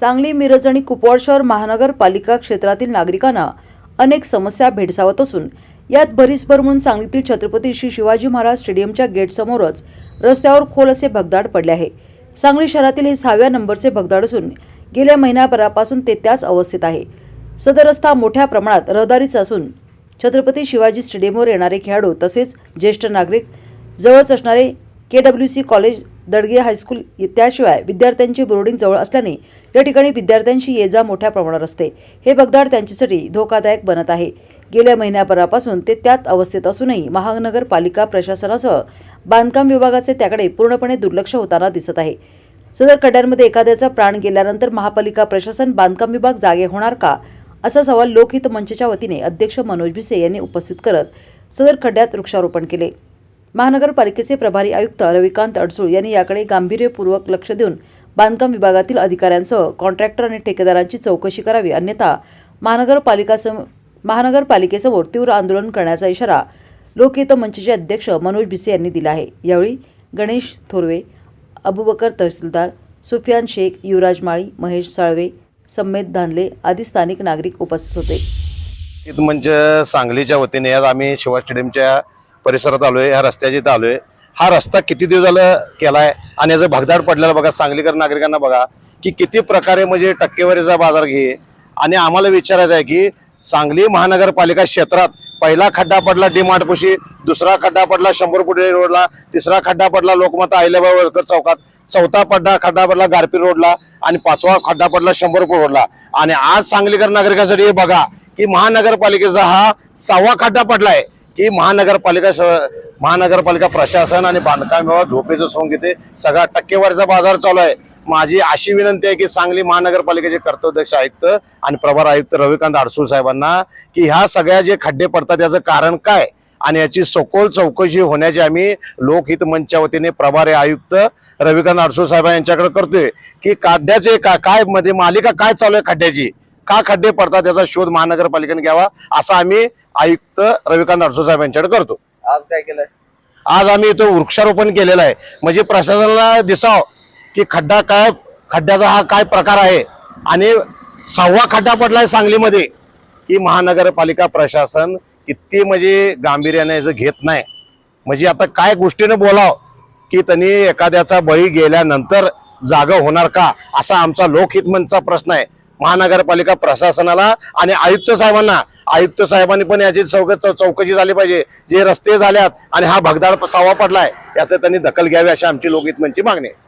सांगली मिरज आणि कुपवाड शहर महानगरपालिका क्षेत्रातील नागरिकांना अनेक समस्या भेडसावत असून यात भरीसभर म्हणून सांगलीतील छत्रपती श्री शिवाजी महाराज स्टेडियमच्या गेटसमोरच रस्त्यावर खोल असे भगदाड पडले आहे. सांगली शहरातील हे सहाव्या नंबरचे भगदाड असून गेल्या महिन्याभरापासून ते त्याच अवस्थेत आहे. सदर रस्ता मोठ्या प्रमाणात रहदारीचा असून छत्रपती शिवाजी स्टेडियमवर येणारे खेळाडू तसेच ज्येष्ठ नागरिक जवळच असणारे K W C college Dadge high school त्याशिवाय विद्यार्थ्यांची बोर्डिंग जवळ असल्याने या ठिकाणी विद्यार्थ्यांची ये जा मोठ्या प्रमाणावर असते. हे भगदाड त्यांच्यासाठी धोकादायक बनत आहे. गेल्या महिन्याभरापासून ते त्यात अवस्थेत असूनही महानगरपालिका प्रशासनासह बांधकाम विभागाचे त्याकडे पूर्णपणे दुर्लक्ष होताना दिसत आहे. सदर खड्ड्यांमध्ये एखाद्याचा प्राण गेल्यानंतर महापालिका प्रशासन बांधकाम विभाग जागे होणार का? असा सवाल लोकहित मंचच्या वतीने अध्यक्ष मनोज भिसे यांनी उपस्थित करत सदर खड्ड्यात वृक्षारोपण केले. महानगरपालिकेचे प्रभारी आयुक्त रविकांत अडसूळ यांनी याकडे गांभीर्यपूर्वक लक्ष देऊन बांधकाम विभागातील अधिकाऱ्यांसह कॉन्ट्रॅक्टर आणि ठेकेदारांची चौकशी करावी अन्यथा महानगरपालिकासम महानगरपालिकेसमोर तीव्र आंदोलन करण्याचा इशारा लोकहित मंचचे अध्यक्ष मनोज भिसे यांनी दिला आहे. यावेळी गणेश थोरवे अबुबकर तहसीलदार सुफियान शेख युवराज माळी महेश साळवे सम्मेद धानले आदी स्थानिक नागरिक उपस्थित होते. मंच सांगलीच्या वतीने आज आम्ही शिवा स्टेडियमच्या परिसरात आलोय ह्या रस्त्याच्या इथं आलोय. हा रस्ता किती दिवस झालं केलाय? आणि याचं भगदाड पडलेला बघा सांगलीकर नागरिकांना बघा की किती प्रकारे म्हणजे टक्केवारीचा बाजार घे. आणि आम्हाला विचारायचं आहे की सांगली महानगरपालिका क्षेत्रात पहिला खड्डा पडला डीमार्टपाशी दुसरा खड्डा पडला शंभर फुटे रोडला तिसरा खड्डा पडला लोकमाता अहिल्याबाई होळकर चौकात चौथा पड्डा खड्डा पडला गारपी रोडला आणि पाचवा खड्डा पडला शंभर रोडला. आणि आज सांगलीकर नागरिकांसाठी हे बघा की महानगरपालिकेचा हा सहावा खड्डा पडलाय. की महानगरपालिका स- महानगरपालिका प्रशासन आणि बांधकाम विभाग झोपेचं सोंग घेते. सगळा टक्केवारीचा बाजार चालू आहे. माझी अशी विनंती आहे की सांगली महानगरपालिकेचे कर्तव्यदक्ष आयुक्त आणि प्रभार आयुक्त रविकांत आडसूळ साहेबांना की ह्या सगळ्या जे खड्डे पडतात याचं कारण काय? आणि याची सखोल चौकशी होण्याची आम्ही लोकहित मंचच्या वतीने प्रभारी आयुक्त रविकांत आडसूळ साहेब यांच्याकडे करतोय. की काद्याचे का काय मध्ये मालिका काय चालू आहे खड्ड्याची? का खड्डे पडतात याचा शोध महानगरपालिकेने घ्यावा असा आम्ही आयुक्त रविकांत अडसूळ साहेब यांच्याकडे करतो. आज काय केलंय? आज आम्ही इथं वृक्षारोपण केलेलं आहे. म्हणजे प्रशासनाला दिसाव की खड्डा काय खड्ड्याचा हा काय प्रकार आहे. आणि सहावा खड्डा पडलाय सांगलीमध्ये की महानगरपालिका प्रशासन किती म्हणजे गांभीर्याने याचं घेत नाही. म्हणजे आता काय गोष्टीने बोलाव की त्यांनी एखाद्याचा बळी गेल्यानंतर जागा होणार का असा आमचा लोकहितमनचा प्रश्न आहे. महानगरपालिका प्रशासनाला आणि आयुक्त साहेबांना. आयुक्त साहेबांनी पण याची चौक चौकशी झाली पाहिजे. जे रस्ते झाल्यात आणि हा भगदाड सावा पडलाय याचं त्यांनी दखल घ्यावी अशी आमची लोकहितमनची मागणी आहे.